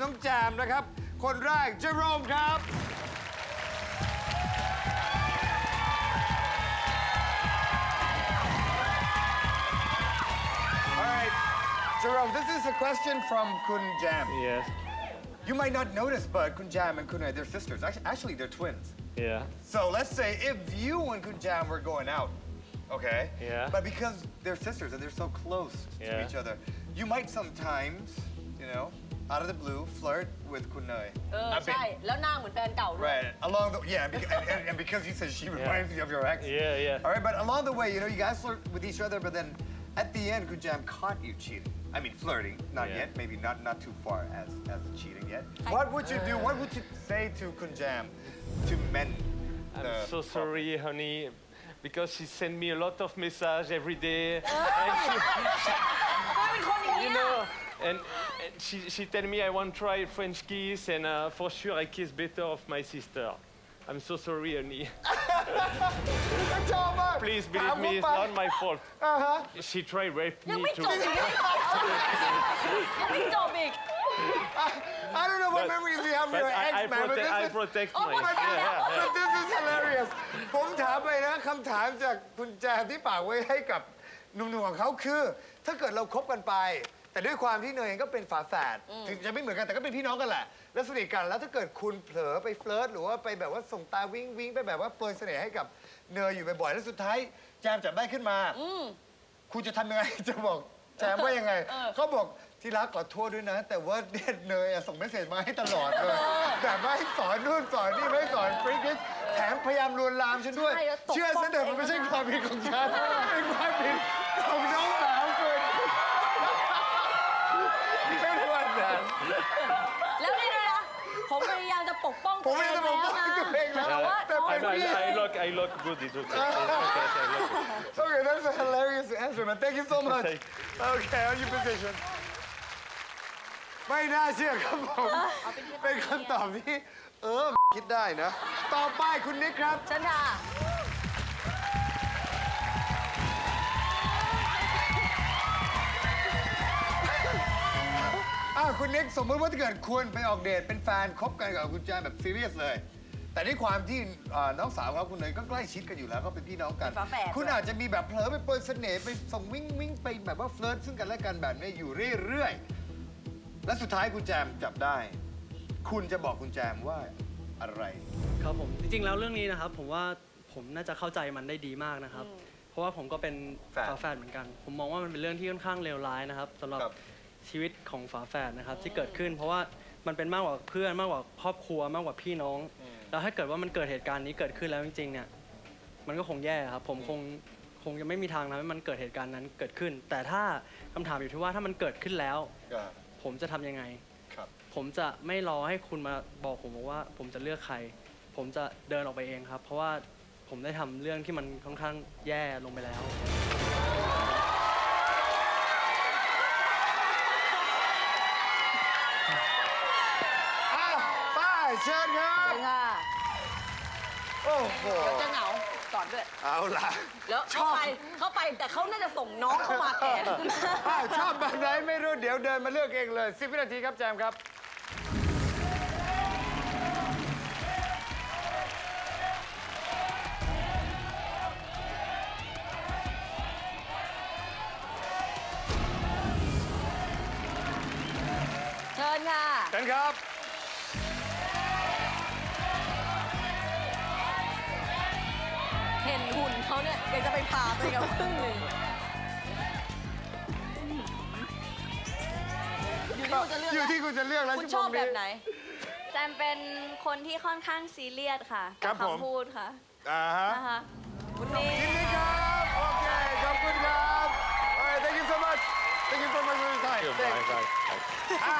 อ่ะ ต่อไปทีมน้องแจมนะครับ คนแรกเจอโรมครับ All right, Jerome, this is a question from Kun Jam. Yes. You might not notice, but Kun Jam and Kunai, they're sisters. Actually, actually, they're twins. Yeah. So let's say if you and Kun Jam were going out, okay? Yeah. But because they're sisters and they're so close to Yeah. each other, you might sometimes, you know, out of the blue, flirt with Kunai. เออ ใช่ แล้วหน้าเหมือนแฟนเก่าด้วย Right. Along the yeah, and, beca- and, and, and because you said she reminds you of your ex. Yeah, yeah. All right, but along the way, you know, you guys flirt with each other, but then at the end, Kujam caught you cheating. I mean, flirting, not Yeah. yet, maybe not not too far as as the cheating yet. What would you do? What would you say to Kunjam to mend I'm the so sorry, honey, because she sent me a lot of message every day. and she, ก็เป็นคนอย่าง you นี้ย know, and, and she, she tell me I want to try French kiss, and uh, for sure I kiss better of my sister. I'm so sorry, honey. ชอบมาก Please ถาม believe me, ผม it's ไป not my fault. อ่าฮะ She tried rape ยัง me ไม่ too. จบอีกยังไม่จบอีก I don't know what But- memories you have of But your ex, I, I, man, but protect, this I is protect Oh, my. but- Yeah, yeah, yeah. but this is hilarious ผมถามไปนะคำถามจากคุณแจมที่ฝากไว้ให้กับหนุ่มๆของเขาคือ ถ้าเกิดเราคบกันไป แต่ด้วยความที่เนยเองก็เป็นฝาแฝดถึงจะไม่เหมือนกันแต่ก็เป็นพี่น้องกันแหละ แล้วสนิทกันแล้วถ้าเกิดคุณเผลอไปเฟลิร์ตหรือว่าไปแบบว่าส่งตาวิ้งวิ้งไปแบบว่าโปรยเสน่ห์ให้กับเนยอยู่บ่อยๆแล้วสุดท้ายแจมจับได้ขึ้นมา คุณจะทำยังไง จะบอกแจมว่ายังไง เขาบอกที่รักขอโทษด้วยนะ แต่ว่าเนี่ยเนยอะส่งเมสเซจมาให้ตลอดเลยแบบว่าให้สอนนู่นสอนนี่ไม่ให้สอนฟริกแถมพยายามลวนลามฉันด้วย ใช่แล้วตบ เชื่อฉันเถอะมันไม่ใช่ความผิดของฉันเป็นความผิดของน้องสาวคุณเป็นวันนั้น แล้วนี่ด้วยนะ ผมพยายามจะปกป้อง ผมไม่ได้จะบอกว่า นะ ตัวเองแล้ว แต่ว่า แต่ I, เป็นพี่ I, I look, I look good. It's okay. It's okay. I look good. Okay, that's a hilarious answer, man. Thank you so much. Thank- Okay, on your position. ไม่น่าเชื่อครับผม เป็นคำตอบที่ เออ คิดได้นะ ต่อไปคุณนิกครับฉันค่ะอ่าคุณนิกสมมติว่าถ้าเกิดคุณไปออกเดทเป็นแฟนคบกันกับคุณแจนแบบซีเรียสเลย แต่ด้วยความที่อ่าน้องสาวเขาคุณเนยก็ใกล้ชิดกันอยู่แล้วก็เป็นพี่น้องกัน เป็นฝาแฝด คุณอาจจะมีแบบเผลอไปโปรยเสน่ห์ไปส่งวิ่งวิ่งไปแบบว่าเฟลิร์ตซึ่งกันและกันแบบนี้อยู่เรื่อยๆ และสุดท้ายคุณแจมจับได้ คุณจะบอกคุณแจมว่าอะไร ครับผมจริงๆแล้วเรื่องนี้นะครับ ผมว่าผมน่าจะเข้าใจมันได้ดีมากนะครับ เพราะว่าผมก็เป็นแฝดฝาแฝดเหมือนกัน ผมมองว่ามันเป็นเรื่องที่ค่อนข้างเลวร้ายนะครับสำหรับครับ ชีวิตของฝาแฝดนะครับที่เกิดขึ้น เพราะว่ามันเป็นมากกว่าเพื่อนมากกว่าครอบครัวมากกว่าพี่น้อง แล้วถ้าเกิดว่ามันเกิดเหตุการณ์นี้เกิดขึ้นแล้วจริงๆเนี่ย มันก็คงแย่ครับ ผมคงคงจะไม่มีทางทำให้มันเกิดเหตุการณ์นั้นเกิดขึ้น แต่ถ้าคำถามอยู่ที่ว่าถ้ามันเกิดขึ้นแล้วผมจะทำยังไง ครับ ผมจะไม่รอให้คุณมาบอกผมว่าผมจะเลือกใคร ผมจะเดินออกไปเองครับ เพราะว่าผมได้ทำเรื่องที่มันค่อนข้างแย่ลงไปแล้วอ้าวป้าย เชิญครับเชิญค่ะโอ้โหจะเหงาก่อนด้วย เอาล่ะแล้วชเข้าอบไปเข้าไปแต่เขาน่าจะส่งน้องเข้ามาแทน อ้าวชอบแบบไหนไม่รู้ เดี๋ยวเดินมาเลือกเองเลย 10วินาทีครับแจมครับ เชิญค่ะ เชิญครับ ห็นหุ่นเขาเนี่ยอยากจะไปพาไปกับครึ่งหนึ่งอยู่ที่คุณจะเลือกอยู่ที่คุณจะเลือกแล้วคุณชั่วชโมอบงแบนี้บไหน แจมเป็นคนที่ค่อนข้างซีเรียสค่ะครักับบผม คำพูดค่ะอ่าฮะ นะคะคุณนี่ ยินดีครับ โอเค ขอบคุณครับ alright thank you so much thank you so much for your time Bye, bye, bye. อะ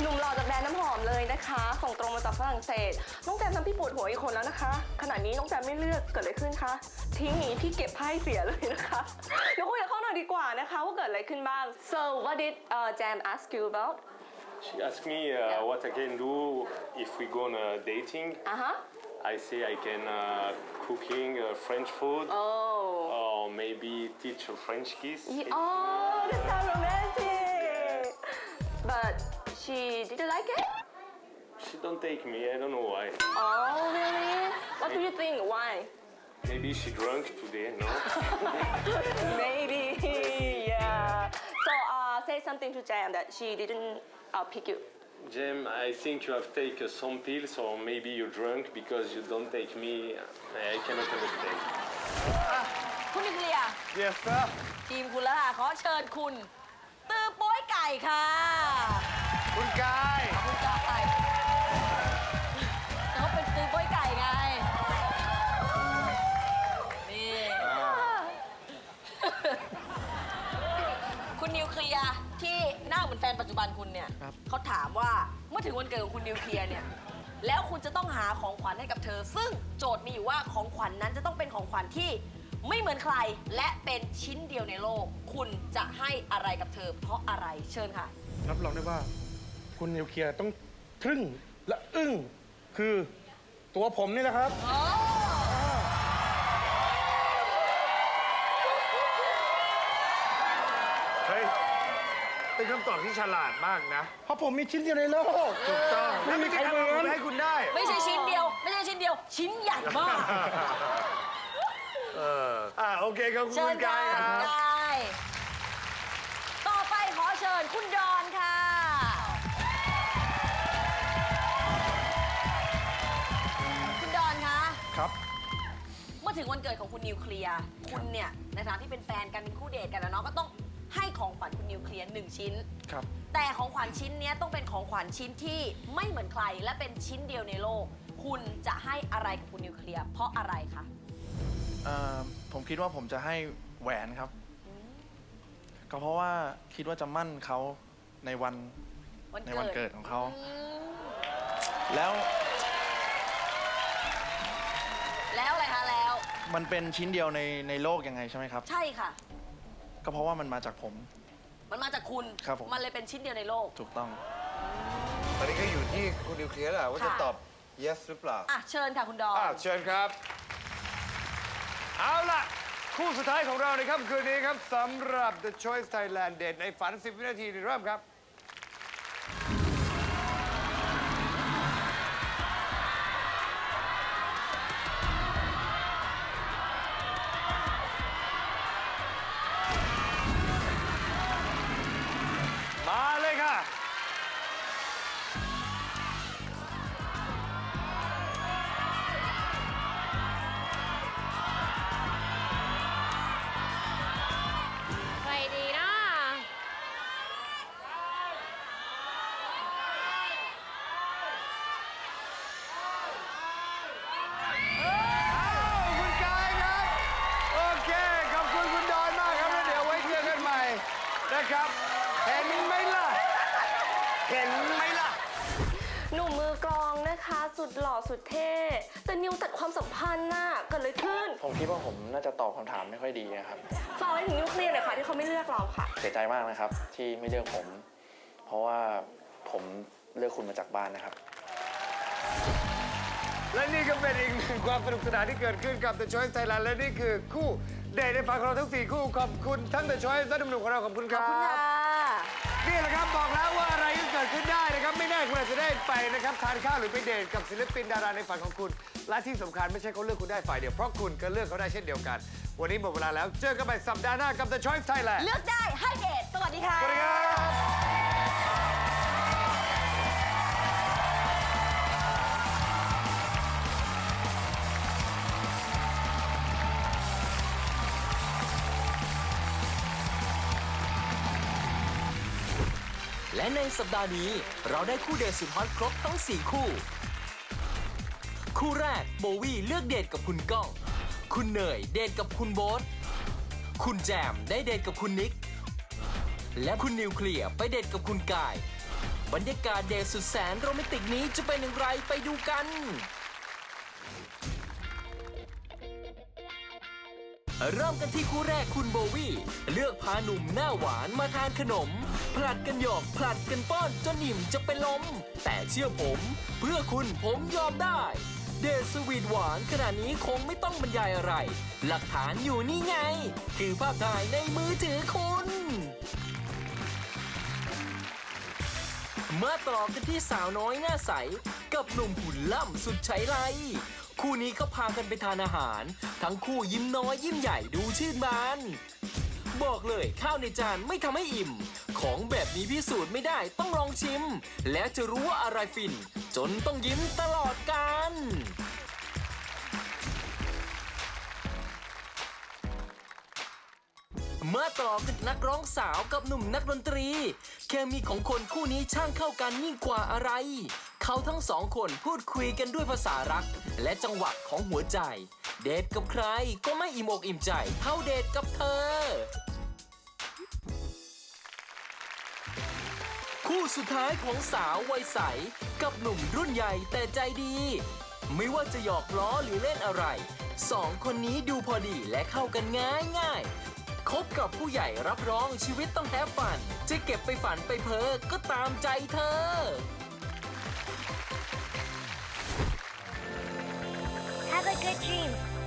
หนุ่มหล่อจากแบรนด์น้ำหอมเลยนะคะ ส่งตรงมาจากฝรั่งเศส น้องแจมทำพี่ปวดหัวอีกคนแล้วนะคะ ขณะนี้น้องแจมไม่เลือกเกิดอะไรขึ้นคะทิ้งหนีพี่เก็บไพ่เสียเลยนะคะเดี๋ยวคุยกับเขาหน่อยดีกว่านะคะว่าเกิดอะไรขึ้นบ้าง so what did uh, Jam ask you about She asked me uh, what I can do if we go on a dating. อะฮะ I say I can uh, cooking uh, French food oh or maybe teach a French kiss. oh that sounds romantic but she didn't like it She don't take me. I don't know why. oh really what do you think why Maybe she drunk today. No. maybe yeah so uh say something to Jam that she didn't uh, pick you Jem, I think you have taken some pills, or maybe you're drunk because you don't take me. I cannot understand. คุณนิวเคลียร์ yes sir ทีมคุณแล้วค่ะขอเชิญคุณตือโป้ยไก่ค่ะ คุณกาย คุณกายเขาเป็นตือโป้ยไก่ไง นี่ คุณนิวเคลียร์ที่หน้าเหมือนแฟนปัจจุบันคุณเนี่ย ครับ เขาถามว่าเมื่อถึงวันเกิดของคุณนิวเคลียร์เนี่ย แล้วคุณจะต้องหาของขวัญให้กับเธอ ซึ่งโจทย์มีอยู่ว่าของขวัญนั้นจะต้องเป็นของขวัญที่ไม่เหมือนใคร และเป็นชิ้นเดียวในโลก คุณจะให้อะไรกับเธอ เพราะอะไรเชิญค่ะ รับรองได้ว่า คุณนิวเคลียร์ต้องทึ่งและอึ้งคือตัวผมนี่แหละครับ เฮ้ย เป็นคำตอบที่ฉลาดมากนะ เพราะผมมีชิ้นเดียวในโลก ถูกต้องไม่แล้วมีไม่ใครใช่เหมืทำอนอะไรให้คุณได้ ไม่ใช่ชิ้นเดียว ไม่ใช่ชิ้นเดียว ชิ้นใหญ่มาก เออ อ่าโอเคครับเชิคุญณค่ะกายคคุรัณบ กาย ต่อไปขอเชิญคุณดอน ถึงวันเกิดของคุณนิวเคลียร์คุณเนี่ยในฐานะที่เป็นแฟนกันเป็นคู่เดทกันนะเนาะก็ต้องให้ของขวัญคุณนิวเคลียร์หนึ่งชิ้น ครับ แต่ของขวัญชิ้นเนี้ยต้องเป็นของขวัญชิ้นที่ไม่เหมือนใครและเป็นชิ้นเดียวในโลก คุณจะให้อะไรกับคุณนิวเคลียร์เพราะอะไรคะเอ่อผมคิดว่าผมจะให้แหวนครับ ก็เพราะว่าคิดว่าจะมั่นเขาในวันวันในเกิดวันเกิดของเขา อืมแล้วแล้ว มันเป็นชิ้นเดียวในในโลกยังไงใช่ไหมครับ ใช่ค่ะ ก็เพราะว่ามันมาจากผม มันมาจากคุณ ครับผม มันเลยเป็นชิ้นเดียวในโลก ถูกต้อง ตอนนี้ก็อยู่ที่คุณนิวเคลียร์แหละว่าจะค่ะ ตอบ yes หรือเปล่าอะเชิญค่ะคุณดอน อ่าเชิญครับ เอาล่ะ คู่สุดท้ายของเราในค่ำคืนนี้ครับสำหรับ The Choice Thailand เดทในฝัน 10 วินาทีเริ่มครับ อบคำถามไม่ค่อยดีนะครับฝากไว้ถึงนิวเคลียร์หน่อยค่ะที่เขาไม่เลือกเราค่ะ เสียใจมากนะครับ ที่ไม่เลือกผม เพราะว่าผมเลือกคุณมาจากบ้านนะครับ และนี่ก็เป็นอีกหนึ่งความสนุกสนานที่เกิดขึ้นกับ The Choice Thailand และนี่คือคู่เดทในฝันของเราทั้ง 4 คู่ขอบคุณทั้ง The Choice และหนุ่มๆของเราขอบคุณคขอบรับคุณค่ะ นี่แหละครับบอกแล้วว่าอะไรก็เกิดขึ้นได้นะครับ ไม่แน่คุณอาจจะได้ไปนะครับทานข้าวหรือไปเดทกับศิลปินดาราในฝันของคุณ และที่สำคัญไม่ใช่เขาเลือกคุณได้ฝ่ายเดียวเพราะคุณก็เลือกเขาได้เช่นเดียวกัน วันนี้หมดเวลาแล้วเจอกันใหม่สัปดาห์หน้ากับ The Choice Thailand เลือกได้ให้เดทสวัสดีค่ะ สวัสดีครับ และในสัปดาห์นี้เราได้คู่เดทสุดฮอตครบทั้ง 4 คู่ คู่แรกโบวี่เลือกเดทกับคุณก้อง คุณเนยเดทกับคุณโบ๊ทคุณแจมได้เดทกับคุณนิก และคุณนิวเคลียร์ไปเดทกับคุณกาย บรรยากาศเดทสุดแสนโรแมนติกนี้จะเป็นอย่างไรไปดูกัน เริ่มกันที่คู่แรกคุณโบวี่เลือกพาหนุ่มหน้าหวานมาทานขนม ผลัดกันหยอกผลัดกันป้อนจนอิ่มจะเป็นลม แต่เชื่อผม เพื่อคุณผมยอมได้ เดทสวีทหวานขนาดนี้คงไม่ต้องบรรยายอะไร หลักฐานอยู่นี่ไง คือภาพถ่ายในมือถือคุณมาต่อกันที่สาวน้อยหน้าใส กับหนุ่มหุ่นล่ำสุดใช้ไร คู่นี้เขาพากันไปทานอาหาร ทั้งคู่ยิ้มน้อยยิ้มใหญ่ดูชื่นบาน บอกเลยข้าวในจานไม่ทำให้อิ่ม ของแบบนี้พิสูจน์ไม่ได้ต้องลองชิม แล้วจะรู้ว่าอะไรฟิน จนต้องยิ้มตลอดกันมาต่อกันนักร้องสาวกับหนุ่มนักดนตรี เคมีของคนคู่นี้ช่างเข้ากันยิ่งกว่าอะไร เขาทั้งสองคนพูดคุยกันด้วยภาษารัก และจังหวะของหัวใจ เดทกับใครก็ไม่อิ่มอกอิ่มใจ เท่าเดทกับเธอ คู่สุดท้ายของสาววัยใส กับหนุ่มรุ่นใหญ่แต่ใจดี ไม่ว่าจะหยอกล้อหรือเล่นอะไรสองคนนี้ดูพอดีและเข้ากันง่ายง่ายคบกับผู้ใหญ่รับรองชีวิตต้องแฮปฟัน จะเก็บไปฝันไปเพ้อก็ตามใจเธอ Have a good dream.